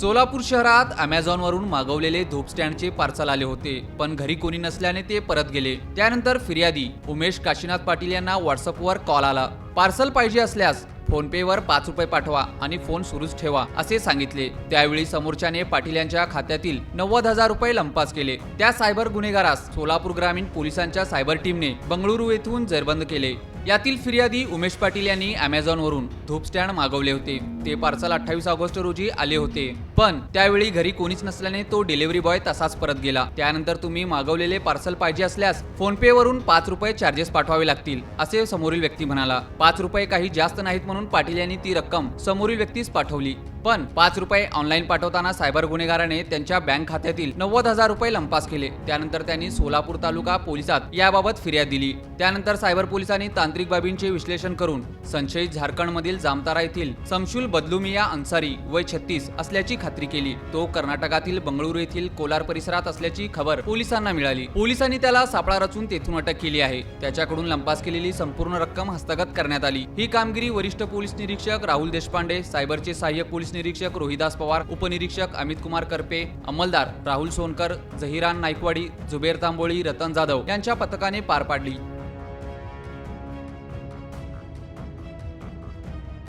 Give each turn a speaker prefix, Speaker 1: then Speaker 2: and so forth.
Speaker 1: सोलापूर शहरात अमेझॉनवरून मागवलेले धूप स्टँडचे पार्सल आले होते पण घरी कोणी नसल्याने ते परत गेले. त्यानंतर फिर्यादी उमेश काशीनाथ पाटील यांना व्हॉट्सअपवर कॉल आला. पार्सल पाहिजे असल्यास फोनपेवर पाच रुपये पाठवा आणि फोन सुरूच ठेवा असे सांगितले. त्यावेळी समोरच्याने पाटील यांच्या खात्यातील नव्वद हजार रुपये लंपास केले. त्या सायबर गुन्हेगारास सोलापूर ग्रामीण पोलिसांच्या सायबर टीमने बंगळुरू येथून जेरबंद केले. यातील फिर्यादी उमेश पाटील यांनी अमेझॉनवरून धूप स्टँड मागवले होते. ते पार्सल अठ्ठावीस ऑगस्ट रोजी आले होते. पण त्यावेळी घरी कोणीच नसल्याने तो डिलिव्हरी बॉय तसाच परत गेला. त्यानंतर तुम्ही मागवलेले पार्सल पाहिजे असल्यास फोनपे वरून पाच रुपये चार्जेस पाठवावे लागतील असे समोरील व्यक्ती म्हणाला. पाच रुपये काही जास्त नाहीत म्हणून पाटील यांनी ती रक्कम समोरील व्यक्तीस पाठवली. पण पाच रुपये ऑनलाईन पाठवताना सायबर गुन्हेगाराने त्यांच्या बँक खात्यातील नव्वद हजार रुपये लंपास केले. त्यानंतर त्यांनी सोलापूर तालुका पोलिसात याबाबत फिर्याद दिली. त्यानंतर सायबर पोलिसांनी तांत्रिक बाबींचे विश्लेषण करून संशयित झारखंडमधील जामतारा येथील समशुल बदलुमिया अन्सारी वय छत्तीस असल्याची खात्री केली. तो कर्नाटकातील बंगळुरू येथील कोलार परिसरात असल्याची खबर पोलिसांना मिळाली. पोलिसांनी त्याला सापळा रचून तेथून अटक केली आहे. त्याच्याकडून लंपास केलेली संपूर्ण रक्कम हस्तगत करण्यात आली. ही कामगिरी वरिष्ठ पोलीस निरीक्षक राहुल देशपांडे सायबरचे सहाय्यक पोलीस निरीक्षक रोहिदास पवार उपनिरीक्षक अमित कुमार करपे अंमलदार राहुल सोनकर झहिरान नायकवाडी जुबेर तांबोळी रतन जाधव यांच्या पथकाने पार पाडली.